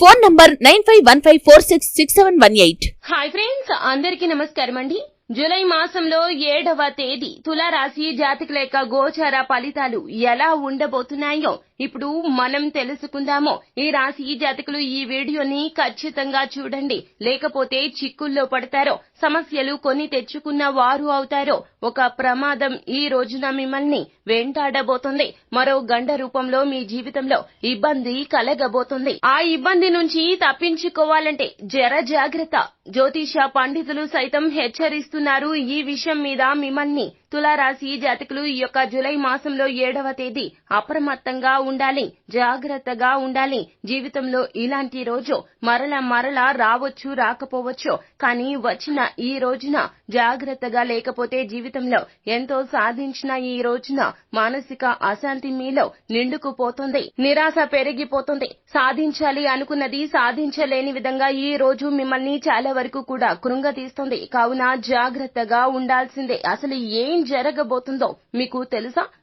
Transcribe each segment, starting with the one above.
Phone number nine five one five four six six seven one eight. Hi friends అందరికీ నమస్కారం అండి. July మాసంలో ఏడవ తేదీ తులారాశి జాతకుల యొక్క గోచార ఫలితాలు ఎలా ఉండబోతున్నాయో ఇప్పుడు మనం తెలుసుకుందాము. ఈ రాశి జాతకులు ఈ వీడియోని ఖచ్చితంగా చూడండి. లేకపోతే చిక్కుల్లో పడతారో సమస్యలు కొని తెచ్చుకున్న వారు అవుతారో ఒక ప్రమాదం ఈ రోజున మిమ్మల్ని వెంటాడబోతుంది. మరో గండ రూపంలో మీ జీవితంలో ఇబ్బంది కలగబోతుంది. ఆ ఇబ్బంది నుంచి తప్పించుకోవాలంటే జర జాగ్రత్త. జ్యోతిష పండితులు సైతం హెచ్చరిస్తున్నారు. ఈ విషయం మీద మిమ్మల్ని తులారాశి జాతకులు ఈ యొక్క జూలై మాసంలో ఏడవ తేదీ అప్రమత్తంగా ఉండాలి జాగ్రత్తగా ఉండాలి. జీవితంలో ఇలాంటి రోజు మరల మరలా రావచ్చు రాకపోవచ్చు. కానీ వచ్చిన ఈ రోజున జాగ్రత్తగా లేకపోతే జీవితంలో ఎంతో సాధించిన ఈ రోజున మానసిక అశాంతి మీలో నిండుకుపోతుంది నిరాశ పెరిగిపోతుంది. సాధించాలి అనుకున్నది సాధించలేని విధంగా ఈ రోజు మిమ్మల్ని చాలా వరకు కూడా కృంగతీస్తుంది. కావున జాగ్రత్తగా ఉండాల్సిందే. అసలు ఏం జరగబోతుందో మీకు తెలుసా?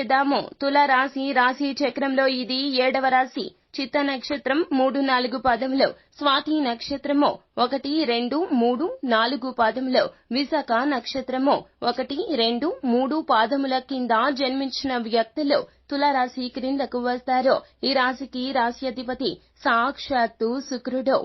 చేద్దాము. తులారాశి రాశి చక్రంలో ఇది ఏడవ రాశి. చిత్త నక్షత్రం మూడు నాలుగు పదములో. స్వాతి నక్షత్రము ఒకటి రెండు మూడు నాలుగు పాదములో. విశాఖ నక్షత్రము ఒకటి రెండు మూడు పాదముల కింద జన్మించిన వ్యక్తులు తులారాశి క్రిందకు వస్తారు. ఈ రాశికి రాశి అధిపతి సాక్షాత్తు శుక్రుడు.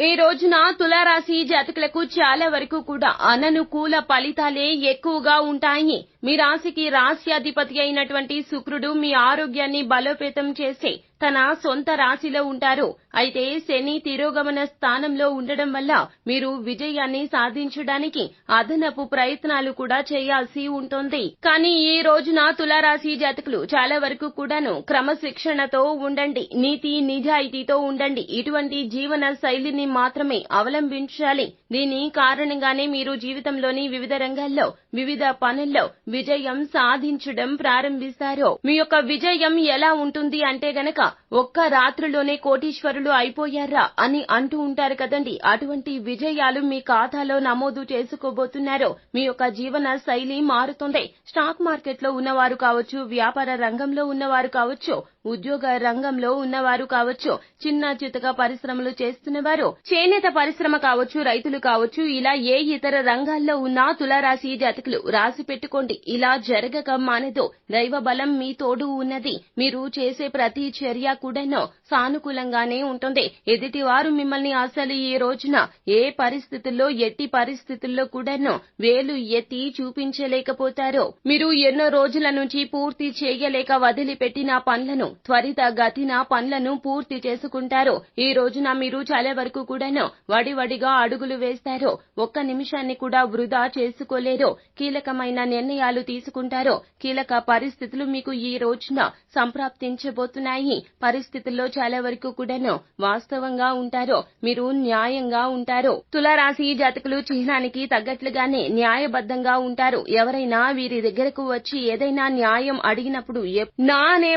ఈ రోజున తులారాశి జాతకులకు చాలా వరకు కూడా అననుకూల ఫలితాలే ఎక్కువగా ఉంటాయి. మీ రాశికి రాశ్యాధిపతి అయినటువంటి శుక్రుడు మీ ఆరోగ్యాన్ని బలోపేతం చేసే తన సొంత రాశిలో ఉంటారు. అయితే శని తిరోగమన స్థానంలో ఉండడం వల్ల మీరు విజయాన్ని సాధించడానికి అదనపు ప్రయత్నాలు కూడా చేయాల్సి ఉంటుంది. కానీ ఈ రోజున తులారాశి జాతకులు చాలా వరకు కూడాను క్రమశిక్షణతో ఉండండి నీతి నిజాయితీతో ఉండండి. ఇటువంటి జీవన శైలిని మాత్రమే అవలంబించాలి. దీని కారణంగానే మీరు జీవితంలోని వివిధ రంగాల్లో వివిధ పనుల్లో విజయం సాధించడం ప్రారంభిస్తారు? మీ యొక్క విజయం ఎలా ఉంటుంది అంటే గనక ఒక్క రాత్రిలోనే కోటీశ్వరులు అయిపోయారా అని అంటూ ఉంటారు కదండి. అటువంటి విజయాలు మీ ఖాతాలో నమోదు చేసుకోబోతున్నారు? మీ యొక్క జీవన శైలి మారుతుంది. స్టాక్ మార్కెట్లో ఉన్నవారు కావచ్చు వ్యాపార రంగంలో ఉన్నవారు కావచ్చు ఉద్యోగ రంగంలో ఉన్నవారు కావచ్చు చిన్న చితక పరిశ్రమలు చేస్తున్నవారు చేనేత పరిశ్రమ కావచ్చు రైతులు కావచ్చు ఇలా ఏ ఇతర రంగాల్లో ఉన్న తులారాశి జాతకులు రాసి పెట్టుకోండి. ఇలా జరగక మానదు. దైవ బలం మీ తోడు ఉన్నది. మీరు చేసే ప్రతి చర్య కూడాను సానుకూలంగానే ఉంటుంది. ఎదుటి వారు మిమ్మల్ని అసలు ఈ రోజున ఏ పరిస్థితుల్లో ఎట్టి పరిస్థితుల్లో కూడాను వేలు ఎత్తి చూపించలేకపోతారో. మీరు ఎన్నో రోజుల నుంచి పూర్తి చేయలేక వదిలిపెట్టిన పనులను త్వరిత గతిన పనులను పూర్తి చేసుకుంటారు. ఈ రోజున మీరు చాలా వరకు కూడాను వడివడిగా అడుగులు వేస్తారు. ఒక్క నిమిషాన్ని కూడా వృధా చేసుకోలేరు. కీలకమైన నిర్ణయాలు తీసుకుంటారు. కీలక పరిస్థితులు మీకు ఈ రోజున సంప్రాప్తించబోతున్నాయి. పరిస్థితుల్లో చాలా వరకు కూడాను వాస్తవంగా ఉంటారు. మీరు న్యాయంగా ఉంటారు. తులారాశి జాతకులు చిహ్నానికి తగ్గట్లుగానే న్యాయబద్ధంగా ఉంటారు. ఎవరైనా వీరి దగ్గరకు వచ్చి ఏదైనా న్యాయం అడిగినప్పుడు నా అనే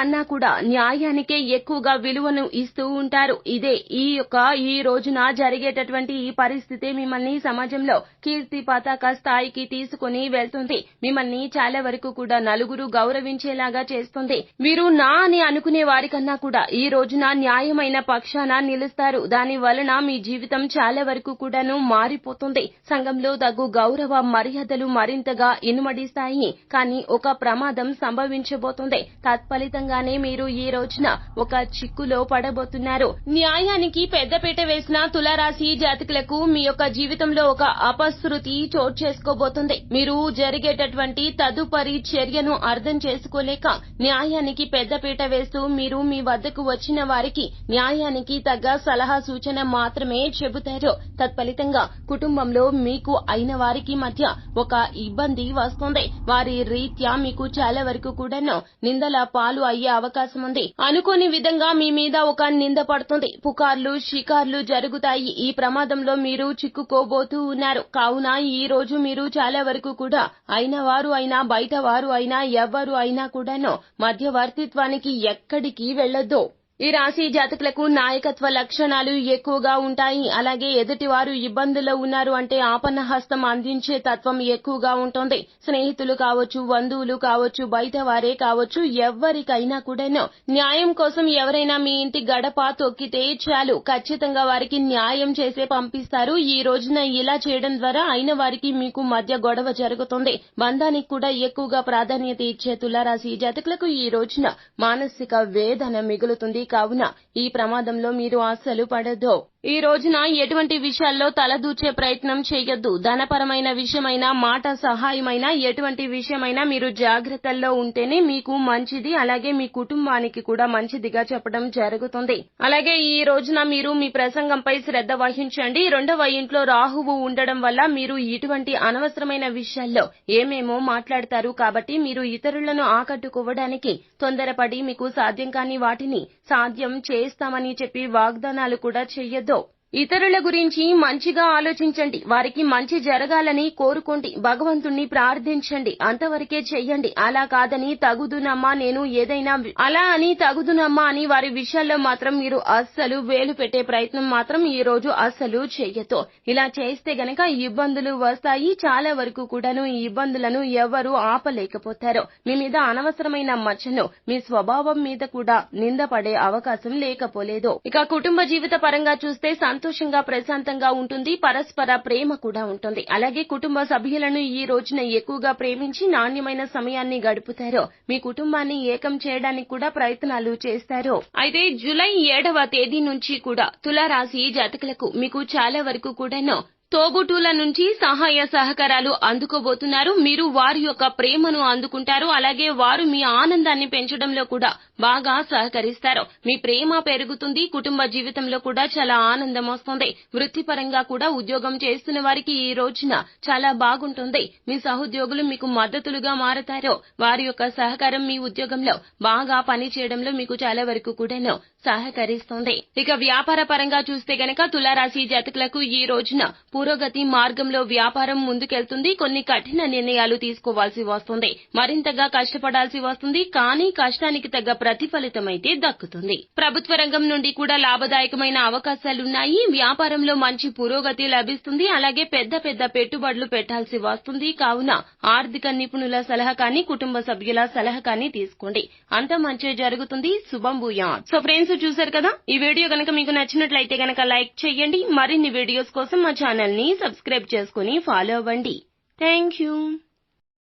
కన్నా కూడా న్యాయానికే ఎక్కువగా విలువను ఇస్తూ ఉంటారు. ఇదే ఈ యొక్క ఈ రోజున జరిగేటటువంటి ఈ పరిస్థితి మిమ్మల్ని సమాజంలో కీర్తి పతాక స్థాయికి తీసుకుని వెళ్తుంది. మిమ్మల్ని చాలా వరకు కూడా నలుగురు గౌరవించేలాగా చేస్తుంది. మీరు నా అని అనుకునే వారికన్నా కూడా ఈ రోజున న్యాయమైన పక్షాన నిలుస్తారు. దాని వలన మీ జీవితం చాలా వరకు కూడాను మారిపోతుంది. సంఘంలో తగు గౌరవ మర్యాదలు మరింతగా ఇనుమడిస్తాయి కానీ ఒక ప్రమాదం సంభవించబోతుంది. తత్ఫలితంగా కారణంగానే మీరు ఈ రోజున ఒక చిక్కులో పడబోతున్నారు. న్యాయానికి పెద్దపీట వేసిన తులారాశి జాతకులకు మీ యొక్క జీవితంలో ఒక అపశృతి చోటు చేసుకోబోతుంది. మీరు జరిగేటటువంటి తదుపరి చర్యను అర్థం చేసుకోలేక న్యాయానికి పెద్దపీట వేస్తూ మీరు మీ వద్దకు వచ్చిన వారికి న్యాయానికి తగ్గ సలహా సూచన మాత్రమే చెబుతారు. తత్ఫలితంగా కుటుంబంలో మీకు అయిన వారికి మధ్య ఒక ఇబ్బంది వస్తుంది. వారి రీత్యా మీకు చాలా వరకు కూడాను నిందల పాలు అయ్యే అవకాశం ఉంది. అనుకోని విధంగా మీ మీద ఒక నింద పడుతుంది. పుకార్లు షికార్లు జరుగుతాయి. ఈ ప్రమాదంలో మీరు చిక్కుకోబోతూ ఉన్నారు. కావున ఈ రోజు మీరు చాలా వరకు కూడా అయిన వారు అయినా బయట వారు అయినా ఎవ్వరు అయినా కూడాను మధ్యవర్తిత్వానికి ఎక్కడికి వెళ్ళొద్దు ఈ రాశి జాతకులకు నాయకత్వ లక్షణాలు ఎక్కువగా ఉంటాయి. అలాగే ఎదుటివారు ఇబ్బందుల్లో ఉన్నారు అంటే ఆపన్న హస్తం అందించే తత్వం ఎక్కువగా ఉంటుంది. స్నేహితులు కావచ్చు బంధువులు కావచ్చు బయట వారే కావచ్చు ఎవరికైనా కూడాను న్యాయం కోసం ఎవరైనా మీ ఇంటి గడప తొక్కితే చాలు. ఖచ్చితంగా వారికి న్యాయం చేసే పంపిస్తారు. ఈ రోజున ఇలా చేయడం ద్వారా అయిన వారికి మీకు మధ్య గొడవ జరుగుతుంది. బంధానికి కూడా ఎక్కువగా ప్రాధాన్యత ఇచ్చే తులారాశి జాతకులకు ఈ రోజున మానసిక వేదన మిగులుతుంది. కావున ఈ ప్రమాదంలో మీరు అస్సలు పడద్దు ఈ రోజున ఎటువంటి విషయాల్లో తలదూచే ప్రయత్నం చేయొద్దు. ధనపరమైన విషయమైనా మాట సహాయమైనా ఎటువంటి విషయమైనా మీరు జాగ్రత్తల్లో ఉంటేనే మీకు మంచిది. అలాగే మీ కుటుంబానికి కూడా మంచిదిగా చెప్పడం జరుగుతుంది. అలాగే ఈ రోజున మీరు మీ ప్రసంగంపై శ్రద్ధ వహించండి. రెండవ ఇంట్లో రాహువు ఉండడం వల్ల మీరు ఇటువంటి అనవసరమైన విషయాల్లో ఏమేమో మాట్లాడతారు కాబట్టి మీరు ఇతరులను ఆకట్టుకోవడానికి తొందరపడి మీకు సాధ్యం కాని వాటిని సాధ్యం చేస్తామని చెప్పి వాగ్దానాలు కూడా చెయ్యొద్దు ఇతరుల గురించి మంచిగా ఆలోచించండి. వారికి మంచి జరగాలని కోరుకోండి. భగవంతుణ్ణి ప్రార్థించండి. అంతవరకే చెయ్యండి అలా కాదని తగుదునమ్మా నేను ఏదైనా అలా అని తగుదునమ్మా అని వారి విషయాల్లో మాత్రం మీరు అస్సలు వేలు పెట్టే ప్రయత్నం మాత్రం ఈ రోజు అస్సలు చెయ్యతో ఇలా చేస్తే గనక ఇబ్బందులు వస్తాయి. చాలా వరకు కూడాను ఈ ఇబ్బందులను ఎవరు ఆపలేకపోతారో. మీ మీద అనవసరమైన మచ్చను మీ స్వభావం మీద కూడా నిందపడే అవకాశం లేకపోలేదు. ఇక కుటుంబ జీవిత పరంగా చూస్తే సంతోషంగా ప్రశాంతంగా ఉంటుంది పరస్పర ప్రేమ కూడా ఉంటుంది. అలాగే కుటుంబ సభ్యులను ఈ రోజున ఎక్కువగా ప్రేమించి నాణ్యమైన సమయాన్ని గడుపుతారు. మీ కుటుంబాన్ని ఏకం చేయడానికి కూడా ప్రయత్నాలు చేస్తారు. అయితే జూలై ఏడవ తేదీ నుంచి కూడా తులారాశి జాతకులకు మీకు చాలా వరకు కూడాను తోబుటూల నుంచి సహాయ సహకారాలు అందుకోబోతున్నారు. మీరు వారి యొక్క ప్రేమను అందుకుంటారు. అలాగే వారు మీ ఆనందాన్ని పెంచడంలో కూడా బాగా సహకరిస్తారు. మీ ప్రేమ పెరుగుతుంది. కుటుంబ జీవితంలో కూడా చాలా ఆనందం వస్తుంది. వృత్తిపరంగా కూడా ఉద్యోగం చేస్తున్న వారికి ఈ రోజున చాలా బాగుంటుంది. మీ సహోద్యోగులు మీకు మద్దతులుగా మారతారు. వారి యొక్క సహకారం మీ ఉద్యోగంలో బాగా పని చేయడంలో మీకు చాలా వరకు కూడాను సహకరిస్తుంది. ఇక వ్యాపార పరంగా చూస్తే గనక తులారాశి జాతకులకు ఈ రోజున పురోగతి మార్గంలో వ్యాపారం ముందుకెళ్తుంది. కొన్ని కఠిన నిర్ణయాలు తీసుకోవాల్సి వస్తుంది. మరింతగా కష్టపడాల్సి వస్తుంది. కానీ కష్టానికి తగ్గ ప్రతిఫలితం అయితే దక్కుతుంది. ప్రభుత్వ రంగం నుండి కూడా లాభదాయకమైన అవకాశాలున్నాయి. వ్యాపారంలో మంచి పురోగతి లభిస్తుంది. అలాగే పెద్ద పెద్ద పెట్టుబడులు పెట్టాల్సి వస్తుంది. కావున ఆర్థిక నిపుణుల సలహా కానీ కుటుంబ సభ్యుల సలహా కానీ తీసుకోండి. అంత మంచి జరుగుతుంది. శుభంభూయా సో ఫ్రెండ్స్ చూసారు కదా? ఈ వీడియో గనక మీకు నచ్చినట్లయితే గనక లైక్ చేయండి. మరిన్ని వీడియోస్ కోసం మా ఛానల్ ని సబ్స్క్రైబ్ చేసుకుని ఫాలో అవ్వండి. Thank you